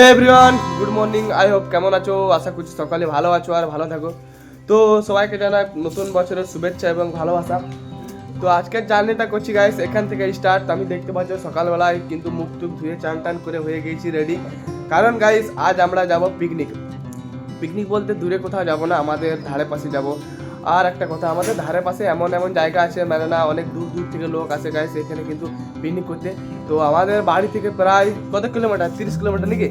Hey everyone good morning I hope কেমন আছো? আশা করছি সকালে ভালো আছো আর ভালো থাকো। তো সবাইকে জানাই নতুন বছরের শুভেচ্ছা এবং ভালোবাসা। তো আজকের জার্নিটা করছি গাইস এখান থেকে স্টার্ট আমি দেখতে পাচ্ছ সকালবেলায় কিন্তু মুখ টুক ধুয়ে চান টান করে হয়ে গেছি রেডি কারণ গাইস আজ আমরা যাব পিকনিক পিকনিক বলতে দূরে কোথাও যাব না, আমাদের ধারে পাশে যাব। আর একটা কথা, আমাদের ধারে পাশে এমন এমন জায়গা আছে মানে না অনেক দূর দূর থেকে লোক আসে গাইস এখানে কিন্তু পিকনিক করতে। তো আমাদের বাড়ি থেকে প্রায় কত কিলোমিটার? তিরিশ কিলোমিটার নাকি?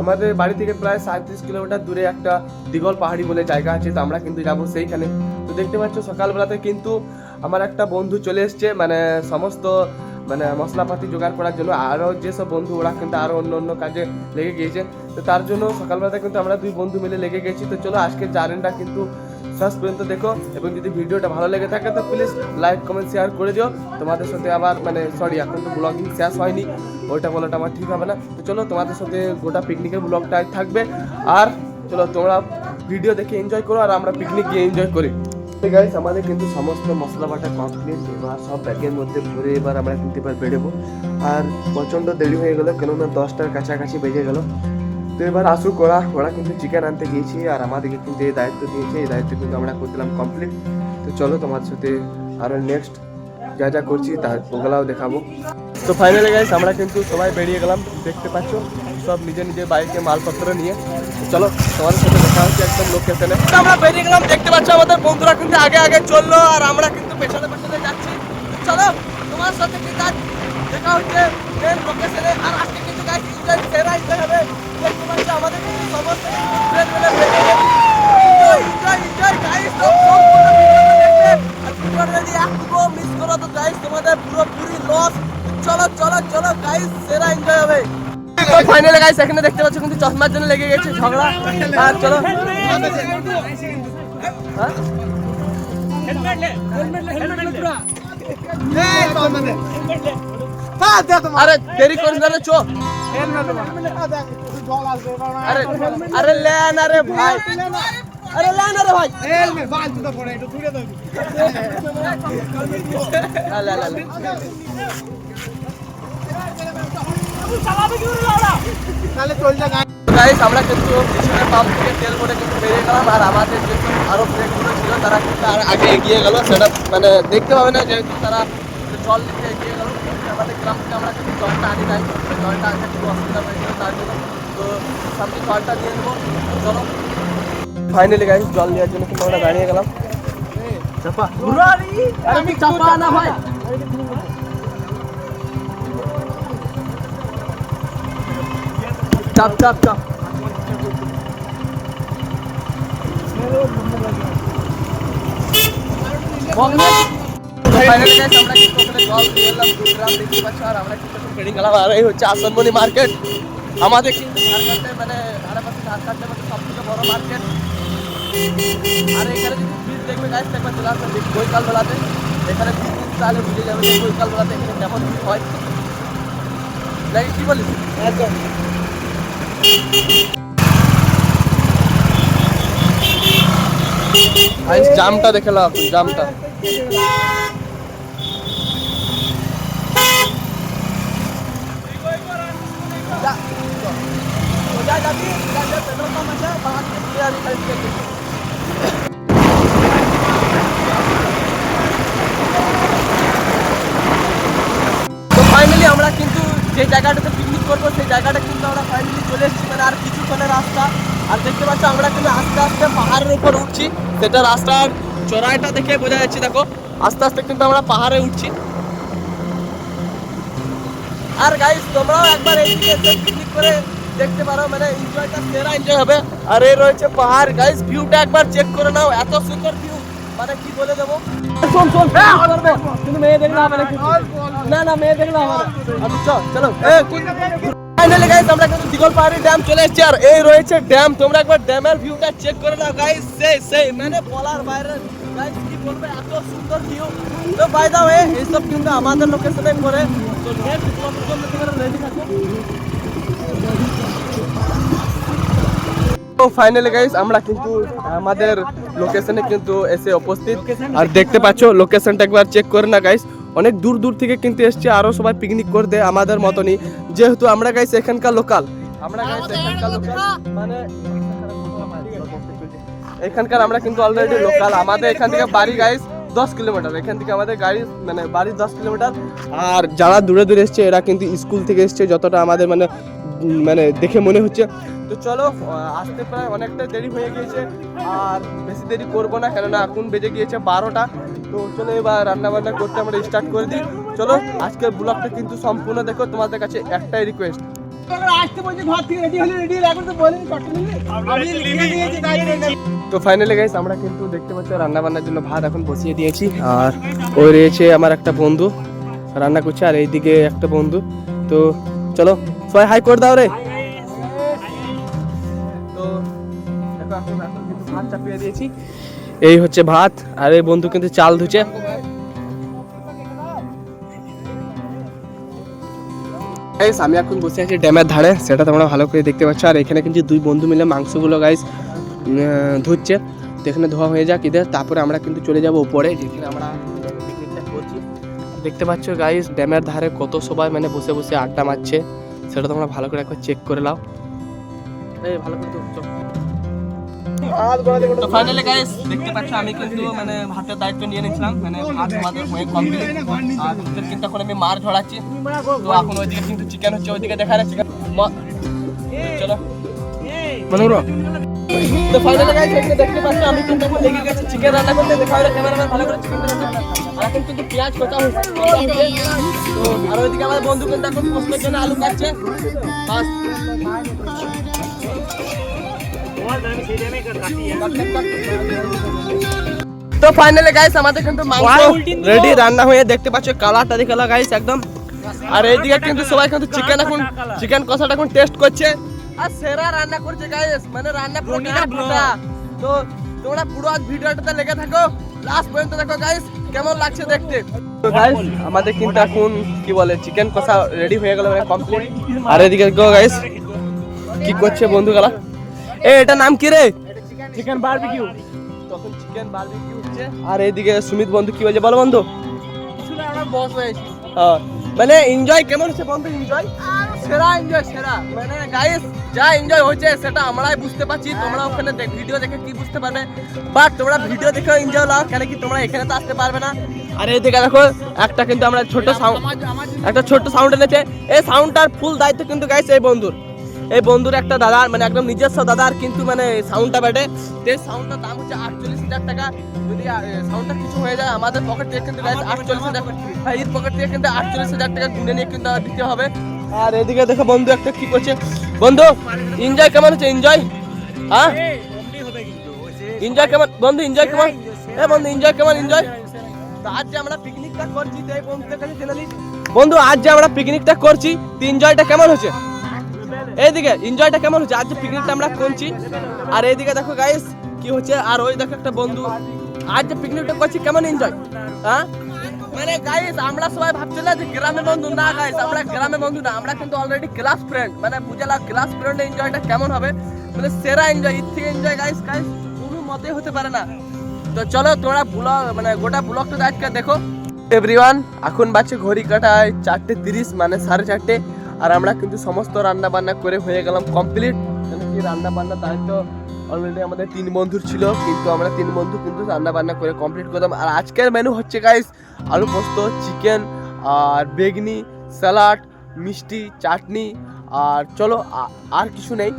আমাদের বাড়ি থেকে প্রায় সাঁত্রিশ কিলোমিটার দূরে একটা দিগল পাহাড়ি বলে জায়গা আছে, তো আমরা কিন্তু যাব সেইখানে। তো দেখতে পাচ্ছ সকালবেলাতে কিন্তু আমার একটা বন্ধু চলে এসছে মানে সমস্ত মানে মশলাপাতি জোগাড় করার জন্য আরও যেসব বন্ধু, ওরা কিন্তু আরও অন্য অন্য কাজে লেগে গিয়েছে। তো তার জন্য সকালবেলাতে কিন্তু আমরা দুই বন্ধু মিলে লেগে গেছি। তো চলো আজকের জার্নিটা কিন্তু শেষ পর্যন্ত দেখো এবং যদি ভিডিওটা ভালো লেগে থাকে, তো প্লিজ লাইক কমেন্ট শেয়ার করে দিও। তোমাদের সাথে আবার মানে সরি এখন তো ব্লগিং শেষ হয়নি। ওইটা বলাটা আমার ঠিক হবে না। তো চলো, তোমাদের সাথে গোটা পিকনিকের ব্লগটা থাকবে। আর চলো, তোমরা ভিডিও দেখে এনজয় করো, আর আমরা পিকনিক গিয়ে এনজয় করি। গাইস আমাদের কিন্তু সমস্ত মশলা বাটা কমপ্লিট এবার সব ব্যাগের মধ্যে ভরে এবার আমরা কিন্তু এবার বেরোবো আর প্রচণ্ড দেরি হয়ে গেলো, কেননা দশটার কাছাকাছি বেজে গেল। তো এবার আসুক ওরা ওরা কিন্তু চিকেন আনতে গিয়েছি আর আমাদেরকে কিন্তু এই দায়িত্ব দিয়েছে, এই দায়িত্ব কিন্তু আমরা করছিলাম কমপ্লিট তো চলো তোমার সাথে আরও নেক্সট যা যা করছি তার ওগুলাও দেখাবো। তো ফাইনালি গাইস আমরা কিন্তু সবাই বেরিয়ে গেলাম, দেখতে পাচ্ছ? সব নিজের নিজের বাইকে মালপত্র নিয়ে। চলো তোমাদের সাথে দেখা হচ্ছে একদম লোকেশনে আমরা বেরিয়ে গেলাম, দেখতে পাচ্ছ আমাদের বন্ধুরা কিন্তু আগে আগে চলল আর আমরা কিন্তু পেছনে পেছনে যাচ্ছি। চলো তোমার সাথে আজ দেখা হচ্ছে লোকেশনে আর আজকে কিন্তু গাইস সেরা হবে মিস করো তো গাইস তোমাদের পুরোপুরি লস চলো চলো চলো গাইস সেরা এনজয় হবে তো গাইস এখানে দেখতে পাচ্ছ কিন্তু চশমার জন্য লেগে গেছে ঝগড়া। আর চলো। হ্যাঁ? আরে দেরি করিস না রে চো আরে আরে লে না রে ভাই। আরে লে না রে ভাই লা, লা, লা, লা। গাইস আমরা কিন্তু পিছনে পাম্প থেকে তেল ভরে কিন্তু বেরিয়ে গেলাম আর আমাদের যে আরও ফ্রেন্ডগুলো ছিল তারা কিন্তু আর আগে এগিয়ে গেল। সেটা মানে দেখতে পাবে না যেহেতু তারা জল নিতে এগিয়ে আমাদের গ্রাম থেকে আমরা কিন্তু জলটা আনি নাই জলটা আনতে খুব অসুবিধা হয়েছিল তার জন্য তো সামনে জলটা নেব তো চলো। ফাইনালি গাইস জল নেওয়ার জন্য কিন্তু আমরা দাঁড়িয়ে গেলাম। চাপা। আরে চাপা না, ভাই। চাপ চাপ চাপ। হচ্ছে আসনমণি মার্কেট আমাদের কিন্তু ঝাড়খণ্ডে মানে ধারেপাশে ঝাড়খণ্ডের মধ্যে সব থেকে বড় মার্কেট আর এখানে যদি ভিড় দেখবে গাছ একবার চলে আসবে বৈকাল বেলাতে এখানে বুঝে যাবে বৈকাল বেলাতে এখানে কেমন ভিড় হয়। নাকি কি বলিস? একদম। জামটা দেখে লাও জামটা। জায়গাটাতে পিকনিক করব, সেই জায়গাটা কিন্তু আমরা ফাইনালি চলে এসেছি মানে আর কিছুক্ষণের রাস্তা। আর দেখতে পাচ্ছ, আমরা কিন্তু আস্তে আস্তে পাহাড়ের উপর উঠছি। সেটা রাস্তার চড়াইটা দেখে বোঝা যাচ্ছে, দেখো। আস্তে আস্তে কিন্তু আমরা পাহাড়ে উঠছি। আর গাইস তোমরাও একবার এইদিকে পিকনিক করে দেখতে পারো মানে এনজয়টা সেরা এনজয় হবে। আর এই রয়েছে পাহাড়। গাইস ভিউটা একবার চেক করে নাও, এত সুন্দর ভিউ মানে কি বলে দেবো শোন শোন কিন্তু মেয়ে দেখলে হবে না কিছু। না না মেয়ে দেখলে হবে না আচ্ছা চল চলো ফাইনালি গাইস আমরা কিন্তু দিগল পাহাড়ি ড্যাম চলে এসেছি আর এই রয়েছে ড্যাম তোমরা একবার ড্যামের ভিউটা চেক করে নাও গাইস সেই সেই মানে বলার বাইরে গাইস কি বলবে এত সুন্দর ভিউ তো বাই দা ওয়ে এইসব কিন্তু আমাদের লোকেশনে করে তো নেক্সট ব্লগের জন্য তোমরা রেডি থাকো তো ফাইনালি গাইস আমরা কিন্তু আমাদের লোকেশনে কিন্তু এসে উপস্থিত। আর দেখতে পাচ্ছ লোকেশনটা একবার চেক করে না গাইস অনেক দূর দূর থেকে কিন্তু এসছে আরও সবাই পিকনিক করতে আমাদের মতনই। যেহেতু আমরা গাইস এখানকার লোকাল আমরা guys এখানকার লোকাল মানে এখানকার আমরা কিন্তু অলরেডি লোকাল আমাদের এখান থেকে বাড়ি গাইস দশ কিলোমিটার। এখান থেকে আমাদের গাড়ি মানে বাড়ি দশ কিলোমিটার। আর যারা দূরে দূরে এসছে এরা কিন্তু স্কুল থেকে এসছে। যতটা আমাদের মানে মানে দেখে মনে হচ্ছে। তো চলো আসতে প্রায় অনেকটা দেরি হয়ে গিয়েছে আর বেশি দেরি করব না কেননা এখন বেজে গিয়েছে বারোটা। তো চলো এবার রান্না বান্না করতে আমরা স্টার্ট করে দিই। চলো আজকের ব্লগটা কিন্তু সম্পূর্ণ দেখো তোমাদের কাছে একটাই রিকোয়েস্ট তো ফাইনালি গাইস আমরা কিন্তু দেখতে পাচ্ছি রান্না বান্নার জন্য ভাত এখন বসিয়ে দিয়েছি আর ওই রয়েছে আমার একটা বন্ধু রান্না করছে আর এইদিকে একটা বন্ধু। তো চলো সবাই হাই করে দাও রে। তো ভাত চাপিয়ে দিয়েছি। এই হচ্ছে ভাত। আর এই বন্ধু কিন্তু চাল ধুচ্ছে। গাইস আমি এখন বসে আছি ড্যামের ধারে। সেটা তোমরা ভালো করে দেখতে পাচ্ছ। আর এখানে কিন্তু দুই বন্ধু মিলে মাংসগুলো গাইস ধুচ্ছে। তো এখানে ধোয়া হয়ে যাক এদের তারপরে আমরা কিন্তু চলে যাব উপরে যেখানে আমরা পিকনিকটা করছি। দেখতে পাচ্ছ গাইস ড্যামের ধারে কত সবাই মানে বসে বসে আড্ডা মারছে। সেটা তোমরা ভালো করে একবার চেক করে নাও। এই ভালো করে তো ফাইনালি গাইস দেখতে পাচ্ছ আমি কিন্তু মানে ভাতের দায়িত্ব নিয়ে নিয়েছিলাম মানে ভাত আমাদের হয়ে কমপ্লিট আর কিন্তু এখন আমি মার ঝড়াচ্ছি তো এখন ওইদিকে কিন্তু চিকেন হচ্ছে ওইদিকে দেখা যাচ্ছে চলো। মনোর তো ফাইনালি গাইস এখানে দেখতে পাচ্ছ আমি কিন্তু এখন লেগে গেছি চিকেন রান্না করতে দেখা হলো ক্যামেরাম্যান ভালো করে চিকেন রান্না আর এখন কিন্তু পেঁয়াজ কচা হচ্ছে কচা হচ্ছে। তো আর ওইদিকে আমার বন্ধু কিন্তু এখন পোস্টের জন্য আলু কাটছে বাস তো ফাইনালি গাইস আমাদের কিন্তু মাংস রেডি রান্না হয়ে দেখতে পাচ্ছ কালারটা দেখে গাইস একদম আর এইদিকে কিন্তু সবাই কিন্তু চিকেন এখন চিকেন কষাটা এখন টেস্ট করছে আর সেরা রান্না করছে গাইস মানে রান্না পুরো ফাটা। তো তোমরা পুরো আজ ভিডিওটাতে লেগে থাকো। লাস্ট পর্যন্ত দেখো গাইস কেমন লাগছে দেখতে। তো গাইস আমাদের কিন্তু এখন কি বলে চিকেন কষা রেডি হয়ে গেল মানে কমপ্লিট আর এদিকে গো গাইস কি করছে বন্ধুগুলা? এ এটা নাম কি রে? চিকেন বারবিকিউ তখন চিকেন বারবিকিউ হচ্ছে। আর এইদিকে সুমিত বন্ধু কি বলছে বলো বন্ধু। বস হয়েছি। হ্যাঁ, মানে এনজয় কেমন হচ্ছে বন্ধু এনজয় সেরা এনজয় সেরা। মানে গাইস যা এনজয় হচ্ছে সেটা আমরাই বুঝতে পারছি। তোমরা ওখানে ভিডিও দেখে কি বুঝতে পারবে। বাট তোমরা ভিডিও দেখে এনজয় লাও কেন কি তোমরা এখানে তো আসতে পারবে না। আর এইদিকে দেখো একটা কিন্তু আমরা ছোট সাউন্ড একটা ছোট সাউন্ড এনেছে। এই সাউন্ডটার ফুল দায়িত্ব কিন্তু গাইস এই বন্ধুর। এই বন্ধুর একটা দাদার মানে একদম নিজস্ব দাদার কিন্তু মানে সাউন্ডটা বেটে তো এই সাউন্ডটার দাম হচ্ছে আটচল্লিশ হাজার টাকা। যদি সাউন্ডটা কিছু হয়ে যায় আমাদের পকেট থেকে কিন্তু আটচল্লিশ হাজার হ্যাঁ এর পকেট থেকে কিন্তু আটচল্লিশ হাজার টাকা গুনে নিয়ে কিন্তু দিতে হবে। আর এদিকে দেখো বন্ধু একটা কি করছে? বন্ধু এনজয় কেমন হচ্ছে? এনজয় হ্যাঁ? এনজয় কেমন? বন্ধু এনজয় কেমন? এ বন্ধু এনজয় কেমন? এনজয় তো আজ যে আমরা পিকনিকটা করছি, তো বন্ধুদের কাছে বন্ধু আজ যে আমরা পিকনিকটা করছি, তো এনজয়টা কেমন হচ্ছে? এইদিকে এনজয়টা কেমন হচ্ছে? আজ যে পিকনিকটা আমরা করছি। আর এইদিকে দেখো গাইস কি হচ্ছে? আর ওই দেখো একটা বন্ধু। আজ যে পিকনিকটা করছি, কেমন এনজয় হ্যাঁ? মানে গাইস আমরা সবাই ভাবছিলাম যে গ্রামে বন্ধু, না গাইস আমরা গ্রামে বন্ধু না, আমরা কিন্তু অলরেডি ক্লাস ফ্রেন্ড মানে বুঝলা ক্লাস ফ্রেন্ড এনজয়টা কেমন হবে? মানে সেরা এনজয় এর এনজয় গাইস গাইস কোনো মতেই হতে পারে না। তো চলো তোমরা ব্লগ মানে গোটা ব্লগটা আজকে দেখো। এভরিওয়ান এখন বাজছে ঘড়ি কাটায় চারটে তিরিশ মানে সাড়ে চারটে, আর আমরা কিন্তু সমস্ত রান্না বান্না করে হয়ে গেলাম কমপ্লিট কি রান্না বান্না দায়িত্ব অলরেডি আমাদের তিন বন্ধুর ছিল, কিন্তু আমরা তিন বন্ধু কিন্তু রান্না বান্না করে কমপ্লিট করলাম। আর আজকের মেনু হচ্ছে গাইস আলু পোস্ত চিকেন আর বেগনি স্যালাড মিষ্টি, চাটনি, আর চলো আর কিছু নেই।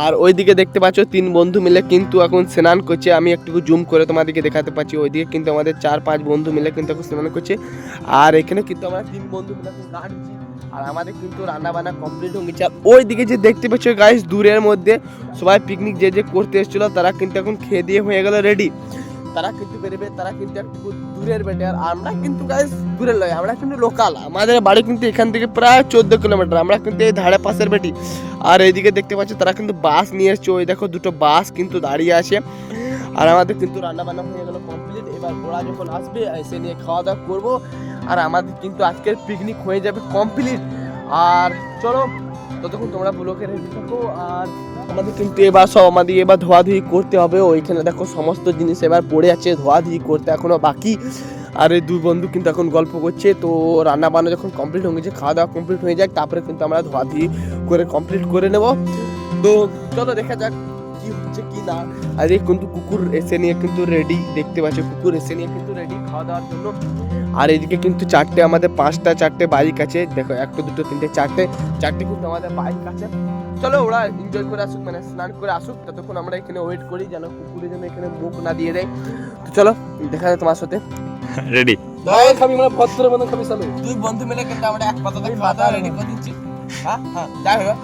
আর ওইদিকে দেখতে পাচ্ছ তিন বন্ধু মিলে কিন্তু এখন স্নান করছে। আমি একটু জুম করে তোমাদেরকে দেখাতে পাচ্ছি। ওইদিকে কিন্তু আমাদের চার পাঁচ বন্ধু মিলে কিন্তু এখন স্নান করছে। আর এখানে কিন্তু আমরা তিন বন্ধু মিলে এখন। আর আমাদের কিন্তু রান্না বান্না কমপ্লিট হয়ে গেছে। আর ওইদিকে যে দেখতে পাচ্ছ গাইস দূরের মধ্যে সবাই পিকনিক যে যে করতে এসেছিল, তারা কিন্তু এখন খেয়ে দিয়ে হয়ে গেল রেডি তারা কিন্তু বেরোবে, তারা কিন্তু একটু দূরের বেটে। আর আমরা কিন্তু গাইস দূরের লয় আমরা কিন্তু লোকাল আমাদের বাড়ি কিন্তু এখান থেকে প্রায় চোদ্দ কিলোমিটার, আমরা কিন্তু এই ধারে পাশের বেটি। আর এইদিকে দেখতে পাচ্ছ, তারা কিন্তু বাস নিয়ে এসছে। ওই দেখো দুটো বাস কিন্তু দাঁড়িয়ে আছে। আর আমাদের কিন্তু রান্না বান্না হয়ে গেল কমপ্লিট এবার ওরা যখন আসবে, এসে নিয়ে খাওয়া দাওয়া করব। আর আমাদের কিন্তু আজকের পিকনিক হয়ে যাবে কমপ্লিট আর চলো, ততক্ষণ তোমরা ব্লকে রেডি থাকো। আর আমাদের কিন্তু এবার সব আমাদের এবার ধোয়াধুয়ি করতে হবে। ওইখানে দেখো সমস্ত জিনিস এবার পড়ে আছে, ধোয়াধুয়ি করতে এখনও বাকি। আর এই দুই বন্ধু কিন্তু এখন গল্প করছে, তো রান্না বান্না যখন কমপ্লিট হয়ে গেছে, খাওয়া দাওয়া কমপ্লিট হয়ে যাক, তারপরে কিন্তু আমরা ধোয়াধুয়ি করে কমপ্লিট করে নেব। তো চলো দেখা যাক কি হচ্ছে, কি না। আর এই কিন্তু কুকুর এসে নিয়ে কিন্তু রেডি দেখতে পাচ্ছ কুকুর এসে নিয়ে কিন্তু রেডি খাওয়া দাওয়ার জন্য। আর এদিকে কিন্তু চারটে আমাদের পাঁচটা চারটে বাইক আছে। দেখো একটা দুটো তিনটে চারটে চারটে কিন্তু আমাদের বাইক আছে। চলো ওরা এনজয় করে আসুক মানে স্নান করে আসুক। ততক্ষণ আমরা এখানে ওয়েট করি যেন কুকুরে যেন এখানে মুখ না দিয়ে দেয়। তো চলো দেখা যায় তোমার সাথে। রেডি দই খাবি মানে ভদ্র খাবি সামনে দুই বন্ধু মিলে কিন্তু আমরা এক পাতাতে খাওয়া দাওয়া রেডি করে দিচ্ছি। হ্যাঁ হ্যাঁ যাই হোক।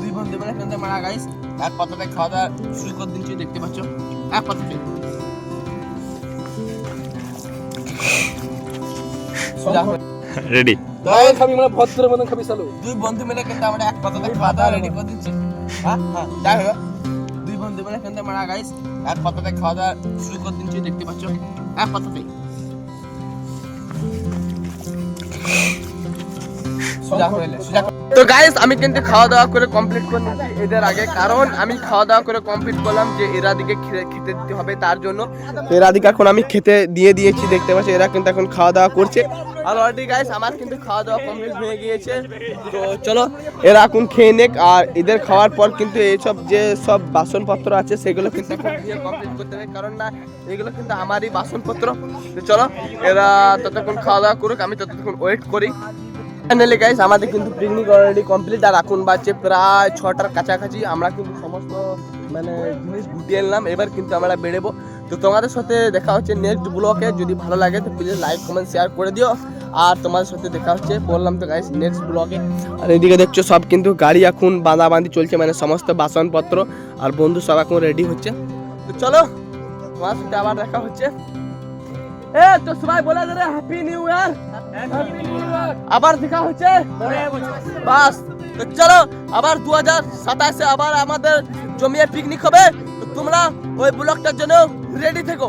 দুই বন্ধু মিলে কিন্তু আমরা গাইস এক পাতাতে খাওয়া দাওয়া শুরু করে দিচ্ছি দেখতে পাচ্ছ। এক পাতাতে রেডি খাবি মানে ভদ্র মতন খাবি সামনে দুই বন্ধু মিলে কিন্তু আমরা এক পাতাতে খাওয়া দাওয়া রেডি করে দিচ্ছি। হ্যাঁ হ্যাঁ যাই হোক। দুই বন্ধু মিলে কিন্তু আমরা গাইস এক পাতাতে খাওয়া দাওয়া শুরু করে দিচ্ছি দেখতে পাচ্ছ? এক পাতাতে তো গাইস আমি কিন্তু খাওয়া দাওয়া করে কমপ্লিট করে নিয়েছি এদের আগে কারণ আমি খাওয়া দাওয়া করে কমপ্লিট করলাম যে এরা দিকে খেতে দিতে হবে তার জন্য। এরা দিকে এখন আমি খেতে দিয়ে দিয়েছি দেখতে পাচ্ছি? এরা কিন্তু এখন খাওয়া দাওয়া করছে। আর অলরেডি গাইস আমার কিন্তু খাওয়া দাওয়া কমপ্লিট হয়ে গিয়েছে। তো চলো, এরা এখন খেয়ে নেক, আর এদের খাওয়ার পর কিন্তু এইসব যে সব বাসনপত্র আছে, সেগুলো কিন্তু কমপ্লিট করতে হবে। কারণ না, এগুলো কিন্তু আমারই বাসনপত্র। তো চলো, এরা ততক্ষণ খাওয়া দাওয়া করুক, আমি ততক্ষণ ওয়েট করি। ফাইনালি গাইস আমাদের কিন্তু পিকনিক অলরেডি কমপ্লিট আর এখন বাজছে প্রায় ছটার কাছাকাছি। আমরা কিন্তু সমস্ত মানে জিনিস গুটিয়ে নিলাম। এবার কিন্তু আমরা বেরোবো। তো তোমাদের সাথে দেখা হচ্ছে নেক্সট ব্লকে যদি ভালো লাগে তো প্লিজ লাইক কমেন্ট শেয়ার করে দিও। আর তোমাদের সাথে দেখা হচ্ছে বললাম তো গাইস নেক্সট ব্লগে আর এদিকে দেখছ সব কিন্তু গাড়ি এখন বাঁধাবাঁধি চলছে মানে সমস্ত বাসনপত্র আর বন্ধু সব এখন রেডি হচ্ছে। তো চলো তোমার সাথে আবার দেখা হচ্ছে। এ তো সবাই বলে দে হ্যাপি নিউ ইয়ার আবার দেখা হচ্ছে। বাস তো চলো আবার দু হাজার সাতাশে আবার আমাদের জমিয়ে পিকনিক হবে। তো তোমরা ওই ব্লকটার জন্য রেডি থেকো।